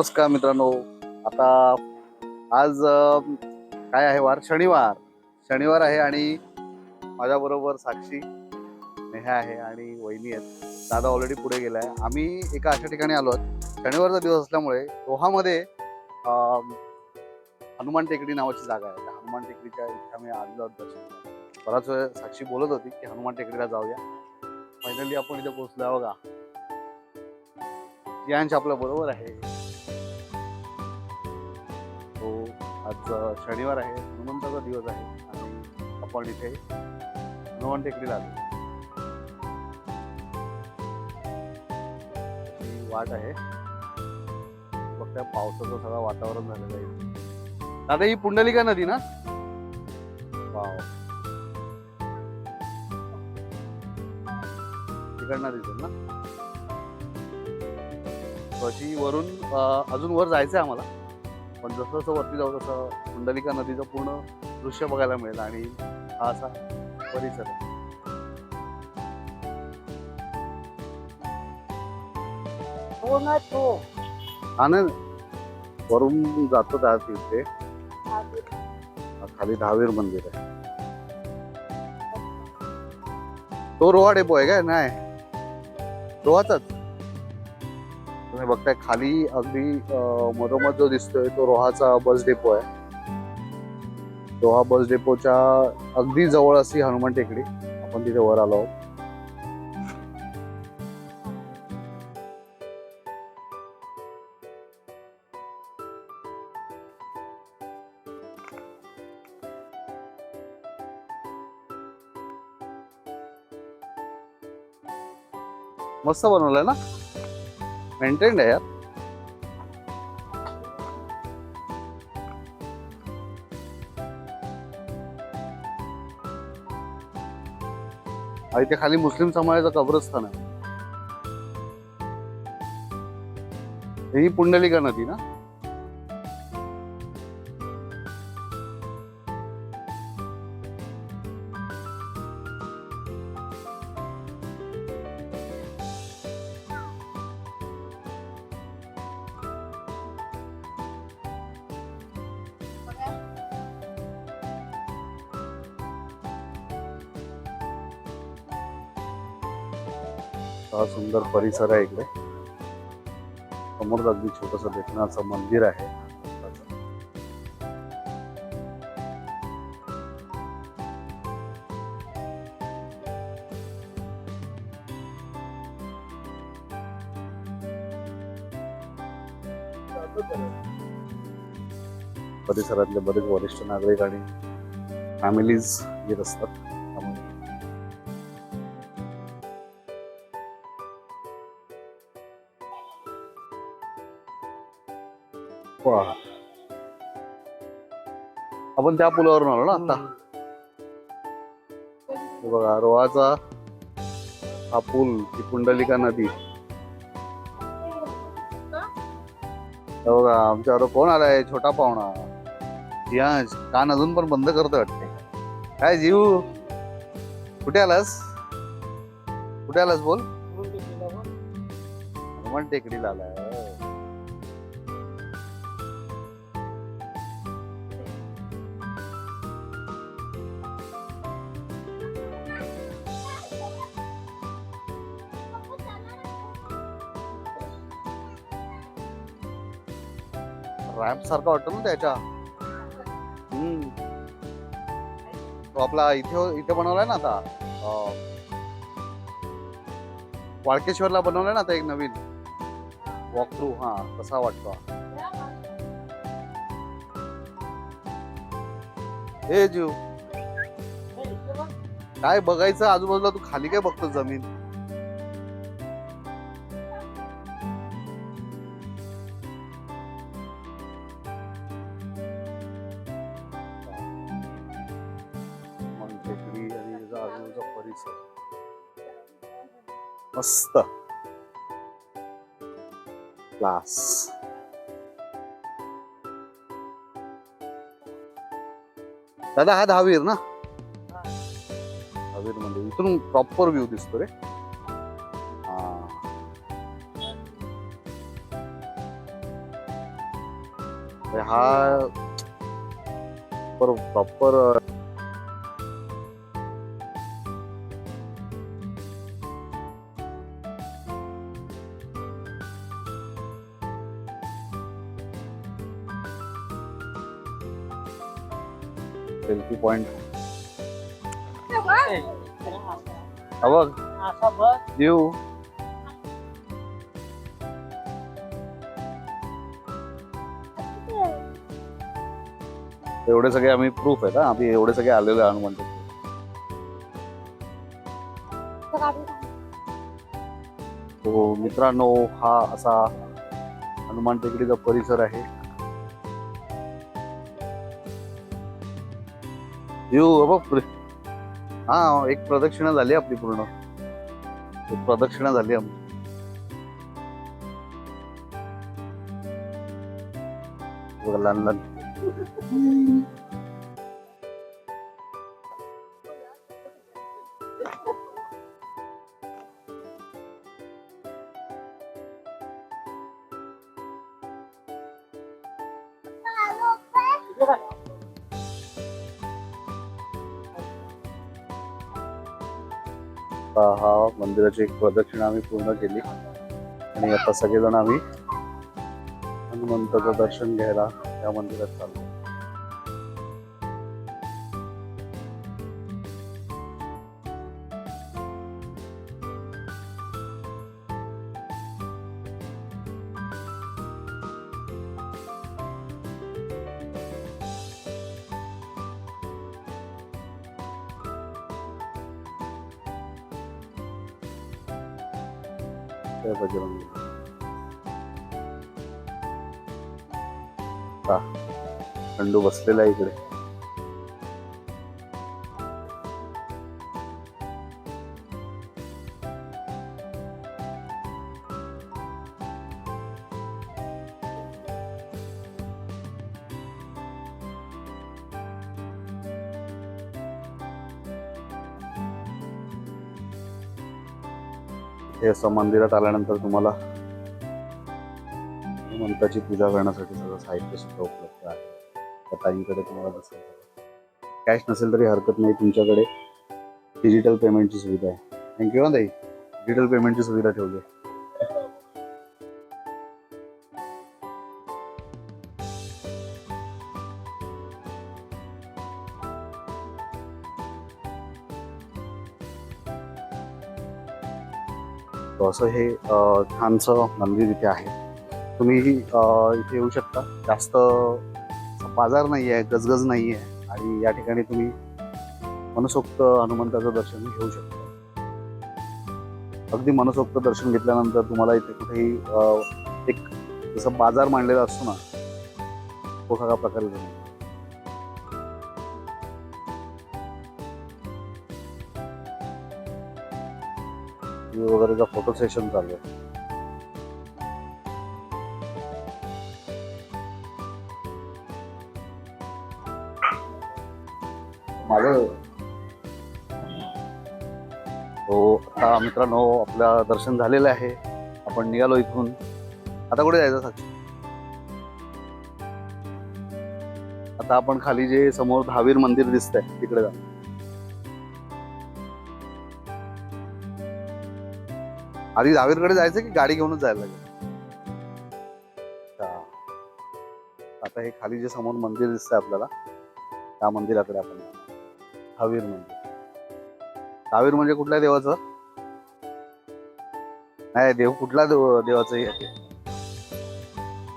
नमस्कार मित्रांनो. आता आज काय आहे वार? शनिवार. शनिवार आहे आणि माझ्याबरोबर साक्षी नेहा आहे आणि वहिनी आहेत. दादा ऑलरेडी पुढे गेलाय. आम्ही एका अशा ठिकाणी आलो आहोत. शनिवारचा दिवस असल्यामुळे रोहामध्ये हनुमान टेकडी नावाची जागा आहे. त्या हनुमान टेकडीच्या इथे आम्ही आलेलो आहोत दर्शन बराच वेळ साक्षी बोलत होती की हनुमान टेकडीला जाऊया. फायनली आपण इथे पोहोचलो बघा. यांश आपल्या बरोबर आहे. आज शनिवार आहे हनुमंताचा दिवस आहे आणि आपण इथे हनुमान टेकडीला आलो. वाट आहे. फक्त पावसाचं सगळं वातावरण झालेलं आहे. दादा ही पुंडलिका नदी ना? वाव. तिकडनं दिसेल ना? अशी वरून अजून वर जायचं आहे आम्हाला. पण जसं जसं वरती जाऊ तसं कुंडलिका नदीचं पूर्ण दृश्य बघायला मिळेल आणि हा असा परिसर आहे. हो ना वरून जातो त्या तिथे. खाली दहावीर मंदिर आहे. तो रोहा डेपो आहे काय? नाही. रोहाचाच? बघताय खाली अगदी मधोमध जो दिसतोय तो रोहाचा बस डेपो आहे. रोहा बस डेपोच्या अगदी जवळ अशी हनुमान टेकडी. आपण तिथे वर आलो आहोत. मस्त बनवलंय ना? मेंटेन्ड आहे यार। आणि इथे खाली मुस्लिम समाजाचं कब्रस्थान आहे. ही पुंडलिका नदी ना? असा सुंदर परिसर आहे इकडे. समोर अगदी छोटस देखण्याचं मंदिर आहे. परिसरातले बरेच वरिष्ठ नागरिक आणि फॅमिलीज येत असतात. त्यामुळे हा. आपण त्या पुलावरून आलो ना आता. बघा रोहाचा हा पूल ही पुंडलिका नदी. बघा आमच्यावर कोण आलाय? छोटा पाहुणा. या कान अजून पण बंद करतोय वाटते काय जीव? कुठे आलास? कुठे आलास बोल? हनुमान टेकडीला आलाय. रॅम्प सारखा वाटतो ना त्याच्या? तो आपला इथे इथे बनवलाय ना आता. वाळकेश्वरला बनवलाय ना आता एक नवीन. वॉक थ्रू हा कसा वाटतो. हे ए जीव. काय बघायचं आजूबाजूला तू खाली काय बघतो जमीन? मस्त. क्लास दादा हा दहावीर ना? दहावीर म्हणजे इथून प्रॉपर व्ह्यू दिसतो रे. हा. हा प्रॉपर पॉइंट हा बघ. देऊ एवढे सगळे आम्ही प्रूफ आहेत हा. आम्ही एवढे सगळे आलेलो आहे हनुमान टेकडीवर. तो मित्रांनो हा असा हनुमान टेकडीचा परिसर आहे. येऊ हा एक प्रदक्षिणा झाली आपली पूर्ण. एक प्रदक्षिणा झाली आमची. बघा, लहान लहान आता हा मंदिराची एक प्रदक्षिणा आम्ही पूर्ण केली. आणि आता सगळेजण आम्ही हनुमंताचं दर्शन घ्यायला या मंदिरात चाललो. हा खंडू बसलेला आहे इकडे. हे असं मंदिरात आल्यानंतर तुम्हाला अंकाची पूजा करण्यासाठी सगळं साहित्य सुद्धा उपलब्ध आहे. त्या ताईंकडे तुम्हाला दिसेल कॅश नसेल तरी हरकत नाही तुमच्याकडे डिजिटल पेमेंटची सुविधा आहे. थँक्यू ना ताई. डिजिटल पेमेंटची सुविधा ठेवली आहे. असं हे छानसं मंदिर इथे आहे. तुम्ही इथे येऊ शकता. जास्त बाजार नाही आहे गजगज नाही आहे आणि या ठिकाणी तुम्ही मनसोक्त हनुमंताचं दर्शन घेऊ शकता. अगदी मनसोक्त दर्शन घेतल्यानंतर तुम्हाला इथे कुठेही एक जसं बाजार मांडलेला असतो ना तो सगळा प्रकार वगैरेचा फोटो सेशन चालू आहे. माझं हो आता मित्रांनो आपलं दर्शन झालेलं आहे. आपण निघालो इथून. आता कुठे जायचं साक्षी आता आपण खाली जे समोर दहावीर मंदिर दिसतंय तिकडे जा. आधी दहावीरकडे जायचं की गाडी घेऊनच जायला लागेल? आता हे खाली जे समोर मंदिर दिसतंय आपल्याला त्या मंदिराकडे आपण जाणार. दहावीर मंदिर म्हणजे कुठल्या देवाचं? नाही देव कुठला देव देवाचं आहे?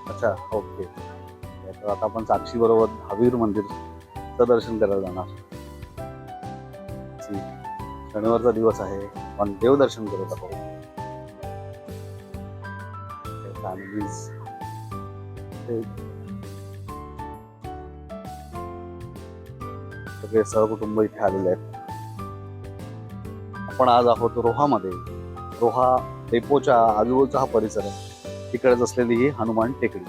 अच्छा ओके. तर आता आपण साक्षी बरोबर दहावीर मंदिरचं दर्शन करायला जाणार. शनिवारचा दिवस आहे. पण देवदर्शन करत आहोत. फॅमिलीज सगळे सहकुटुंब इथे आलेले आहेत. आपण आज आहोत रोहामध्ये. रोहा डेपोच्या आजूबाजूचा हा परिसर आहे. तिकडेच असलेली ही हनुमान टेकडी.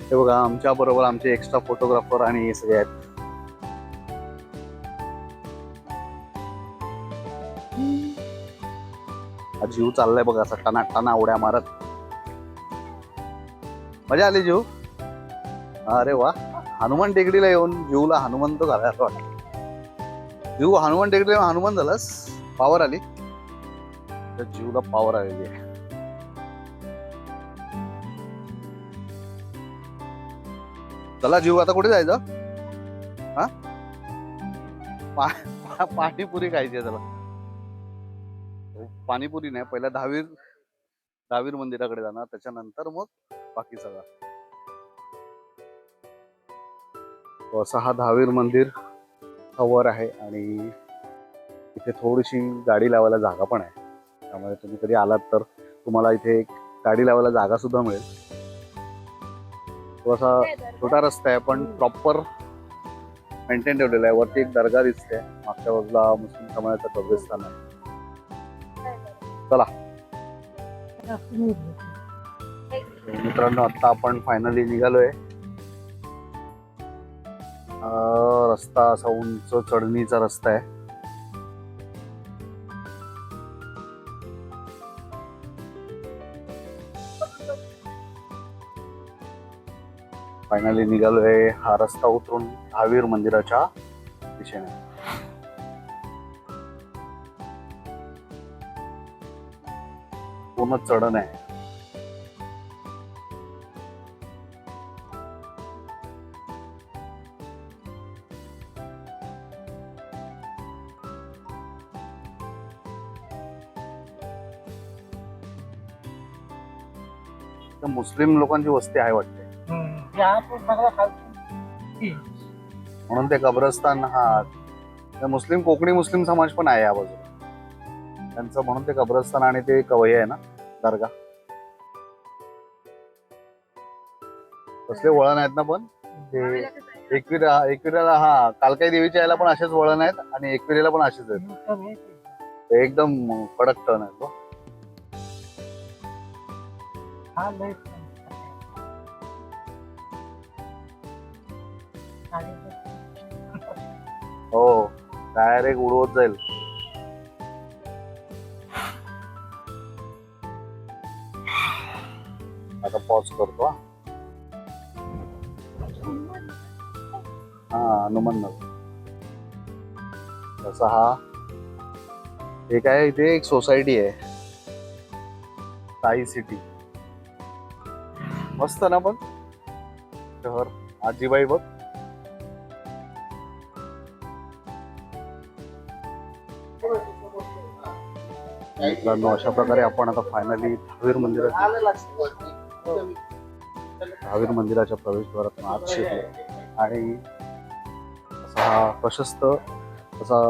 हे बघा आमच्या बरोबर आमचे एक्स्ट्रा फोटोग्राफर आणि हे सगळे आहेत. जीव चाललाय बघा असा टना टना उड्या मारत. मजा आली जीव? अरे वा. हनुमान टेकडीला येऊन जीवला हनुमंत झाला असं वाटतं. जीव हनुमान टेकडीला येऊन हनुमान झालास? पावर आली. तर जीवला पावर आलेली आहे. चला जीव आता कुठे जायचं? हा? पा- पा- पाणीपुरी खायची आहे त्याला. पाणीपुरी नाही पहिला दहावीर दहावीर मंदिराकडे जाणार त्याच्यानंतर मग बाकी सगळं. तो असा हा दहावीर मंदिर हा वर आहे आणि इथे थोडीशी गाडी लावायला जागा पण आहे. त्यामुळे तुम्ही कधी आलात तर तुम्हाला इथे एक गाडी लावायला जागा सुद्धा मिळेल. तो असा छोटा रस्ता आहे पण प्रॉपर मेंटेन ठेवलेला आहे. वरती एक दर्गा दिसते. मागच्या बाजूला मुस्लिम समाजाचं कब्रिस्तान आहे. मित्रांनो आता आपण फायनली निघालोय. रस्ता असा उंच चढणीचा रस्ता आहे. फायनली निघालोय हा रस्ता उतरून महावीर मंदिराच्या दिशेने. पूर्ण चढण आहे. मुस्लिम लोकांची वस्ती आहे वाटते. म्हणून ते कब्रस्तान हा मुस्लिम कोकणी मुस्लिम समाज पण आहे या बाजूला. त्यांचं म्हणून ते कब्रस्तान आणि ते कवई आहे ना दर्गा. कसले वळण आहेत ना पण ते एकविरा एकविराला हा कालकाई देवीच्या याला पण असेच वळण आहेत आणि एकविरेला पण असेच आहेत. ते एकदम कडक टर्न आहेत हो डायरेक्ट उडवत जाईल. आता पॉज करतो हा. हा हनुमान नगर. तसा हा. एक आहे इथे एक सोसायटी आहे. साई सिटी मस्त ना पण? शहर आजीबाई बघ. मित्रांनो अशा प्रकारे आपण आता फायनली दहावीर मंदिरात दहावीर मंदिराच्या प्रवेशद्वारातून आत शिरलो. आणि असा हा प्रशस्त असा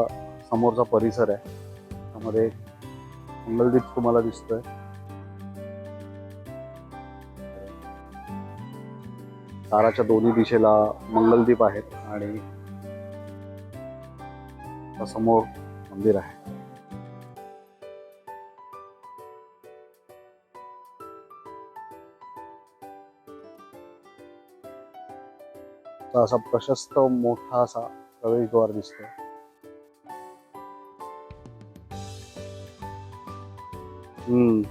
समोरचा परिसर आहे. त्यामध्ये मंगलदीप तुम्हाला दिसतोय. दाराच्या दोन्ही दिशेला मंगलदीप आहेत आणि समोर मंदिर आहे. तर असा प्रशस्त मोठा असा प्रवेशद्वार दिसतोय. हम्म.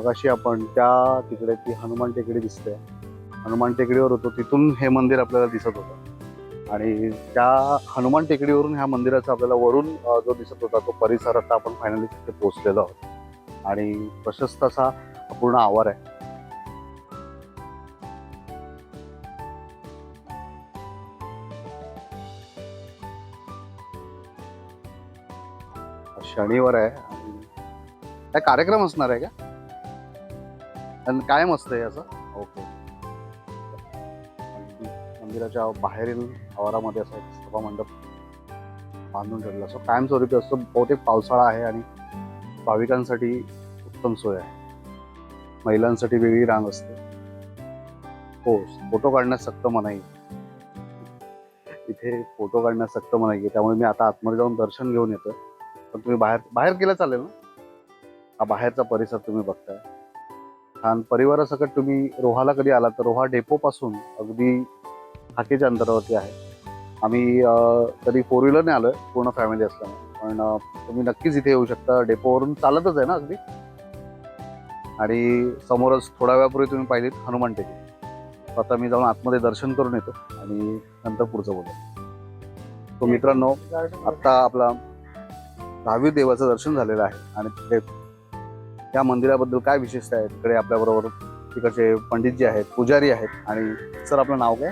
मगाशी आपण त्या तिकडे ती हनुमान टेकडी दिसते. हनुमान टेकडीवर होतो तिथून हे मंदिर आपल्याला दिसत होतं. आणि त्या हनुमान टेकडीवरून ह्या मंदिराचा आपल्याला वरून जो दिसत होता तो परिसर आता आपण फायनली तिथे पोहोचलेलो आहोत. आणि प्रशस्त असा पूर्ण आवार आहे. शनिवार आहे. आणि काय कार्यक्रम असणार आहे का? आणि कायम असतं हे असं ओके मंदिराच्या बाहेरील आवारामध्ये असं सभा मंडप बांधून ठेवलेला असतो कायमस्वरूपी असतो बहुतेक पावसाळा आहे आणि भाविकांसाठी उत्तम सोय आहे. महिलांसाठी वेगळी रांग असते. हो फोटो काढण्यास सक्त मनाई इथे फोटो काढण्यास सक्त मनाई आहे. त्यामुळे मी आता आतमध्ये जाऊन दर्शन घेऊन येतोय. पण तुम्ही बाहेर बाहेर केलं चालेल ना? हा बाहेरचा परिसर तुम्ही बघताय. छान. परिवारासकट तुम्ही रोहाला कधी आला तर रोहा डेपोपासून अगदी हाकेच्या अंतरावरती आहे. आम्ही कधी तरी फोर व्हीलरने आलोय पूर्ण फॅमिली असल्यामुळे. पण तुम्ही नक्कीच इथे येऊ शकता. डेपोवरून चालतच आहे ना अगदी? आणि समोरच थोड्या वेळापूर्वी तुम्ही पाहिलीत हनुमान टेकडी. आता मी जाऊन आतमध्ये दर्शन करून येतो आणि नंतर पुढचं बोलतो तो मित्रांनो आत्ता आपला दहावी देवाचं दर्शन झालेलं आहे. आणि तिथे या मंदिराबद्दल काय विशेषता आहे तिकडे आपल्याबरोबर तिकडचे पंडित जे आहेत पुजारी आहेत आणि सर आपलं नाव काय?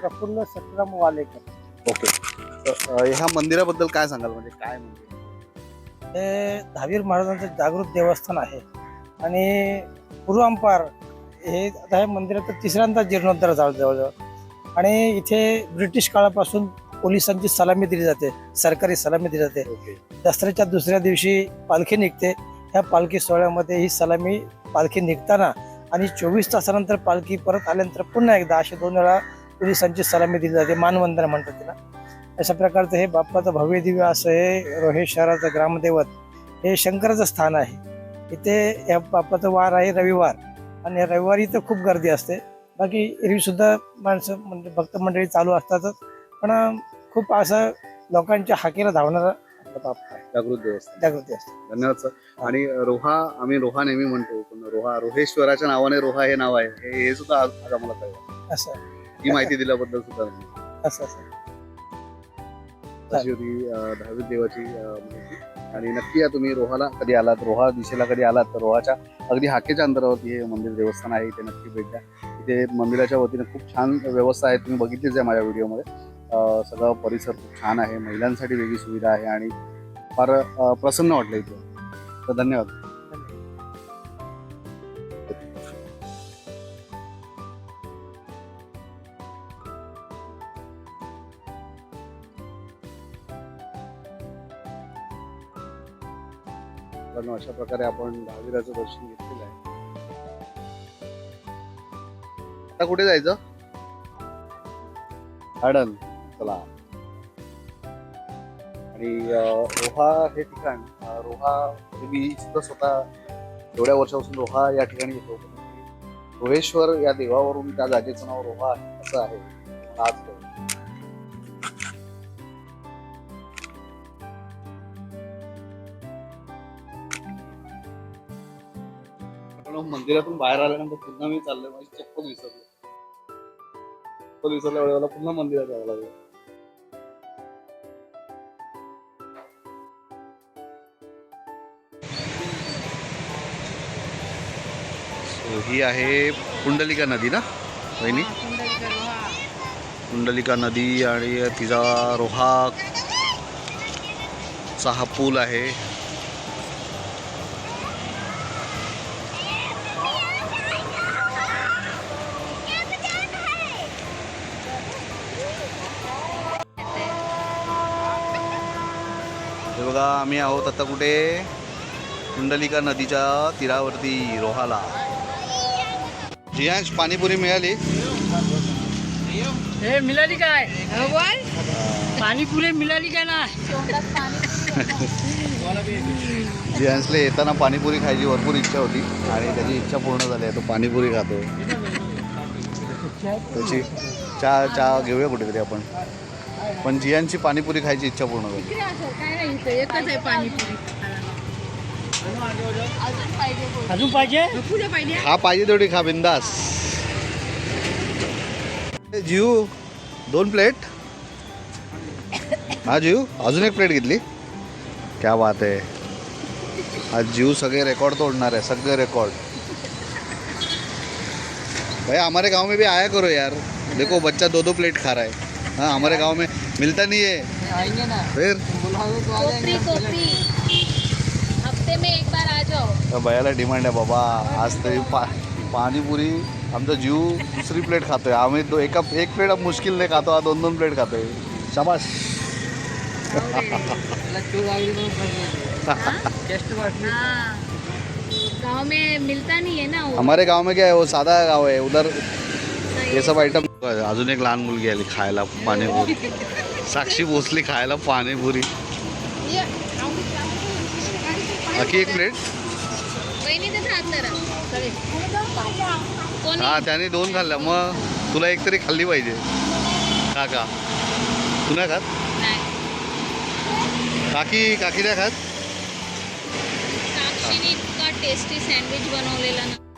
प्रफुल्ल सतराम वालेकर. ओके. तर ह्या मंदिराबद्दल काय सांगाल? म्हणजे काय मंदिर हे दहावीर महाराजांचं जागृत देवस्थान आहे. आणि पूर्वांपार हे आता हे मंदिरात तिसऱ्यांदा जीर्णोद्धार झाला जवळजवळ. आणि इथे ब्रिटिश काळापासून पोलिसांची सलामी दिली जाते सरकारी सलामी दिली जाते. दसऱ्याच्या दुसऱ्या दिवशी पालखी निघते. ह्या पालखी सोहळ्यामध्ये ही सलामी पालखी निघताना आणि चोवीस तासानंतर पालखी परत आल्यानंतर पुन्हा एकदा असे दोन वेळा पोलिसांची सलामी दिली जाते मानवंदना म्हणतात तिला. अशा प्रकारचं हे बाप्पाचं भव्य दिव्य असं हे रोहे शहराचं ग्रामदैवत हे शंकराचं स्थान आहे. इथे या बाप्पाचं वार आहे रविवार आणि रविवारी तर खूप गर्दी असते. बाकी एरवीसुद्धा माणसं म्हणजे भक्त मंडळी चालू असतातच. पण खूप असं लोकांच्या हाकेला धावणारा जागृत देवस्थान. जागृती असते धन्यवाद सर. आणि रोहा आम्ही रोहा नेहमी म्हणतो. पण रोहा रोहेश्वराच्या नावाने रोहा हे नाव आहे. हे सुद्धा आज आज आम्हाला कळलं. असं. ही माहिती दिल्याबद्दल सुद्धा धन्यवाद. असं असं. अशी होती अं, दहावी देवाची अं, माहिती. आणि नक्की या तुम्ही रोहाला कधी आलात रोहा दिशेला कधी आलात तर रोहाच्या अगदी हाकेच्या अंतरावरती हे मंदिर देवस्थान आहे इथे नक्की भेट द्या. इथे मंदिराच्या वतीने खूप छान व्यवस्था आहे तुम्ही बघितलीच आहे माझ्या व्हिडिओमध्ये. सगळं परिसर खूप छान आहे. महिलांसाठी वेगळी सुविधा आहे आणि फार प्रसन्न वाटलं इथे. तर धन्यवाद. कारण अशा प्रकारे आपण दहावीराचं दर्शन घेतलेलं आहे. आता कुठे जायचं? गार्डन. चला. आणि रोहा हे ठिकाण रोहा म्हणजे मी सुद्धा स्वतः एवढ्या वर्षापासून रोहा या ठिकाणी येतो. रोहेश्वर या देवावरून त्या जागेचं नाव रोहा आहे असं आहे. आज मंदिरातून बाहेर आल्यानंतर पुन्हा मी चाललोय माझी चप्पल विसरलो. चप्पल विसरल्या वेळेला पुन्हा मंदिरात यावं लागलं. ही आहे पुंडलिका नदी ना वहिनी? पुंडलिका नदी आणि तिचा रोहा चा हा पूल आहे. हे बघा आम्ही आहोत आता कुठे? कुंडलिका नदीच्या तीरावरती रोहाला. जियांश पाणीपुरी मिळाली हे मिळाली काय? पाणीपुरी मिळाली का ना? जियांशला येताना पाणीपुरी खायची भरपूर इच्छा होती। आणि त्याची इच्छा पूर्ण झाली आहे तो पाणीपुरी खातो। त्याची चहा चहा घेऊया कुठेतरी आपण। पण जियांची पाणीपुरी खायची इच्छा पूर्ण झाली। काय नाही इथं एकच आहे पाणीपुरी अजून पाहिजे? हा पाहिजे तेवढी खा बिंदास. जीव दोन प्लेट. हा जीव अजून एक प्लेट घेतली. क्या बात आहे. आज जीव सगळे रेकॉर्ड तोड़णार है सगळे रेकॉर्ड. भाई हमारे गाँव में भी आया करो यार. देखो बच्चा दो दो प्लेट खा रहा है. हाँ हमारे गाँव में मिलता नहीं है. आएँगे ना. फिर? कोपरी कोपरी. हफ़्ते में एक बार आ जाओ। भैयाला डिमांड आहे बाबा। आज तरी पा पाणीपुरी आमचा जीव दुसरी प्लेट खातोय आम्ही दो एका एक प्लेट मुश्किल नाही खातो हा दोन दोन प्लेट खातोय शाबाश। हाँ। गाँव में मिलता नहीं है ना वो। हमारे गाव में क्या है वो साधा गाव है उधर हे सब आयटम अजून एक लहान मुलगी आली खायला पाणीपुरी साक्षी भोसली खायला पाणीपुरी ये बाकी एक प्लेट? हा त्याने दोन खाल्ल्या. मग तुला एक तरी खाल्ली पाहिजे. काका तू नाही खात? काकी काकी नाही खात? टेस्टी सँडविच बनवलेला ना.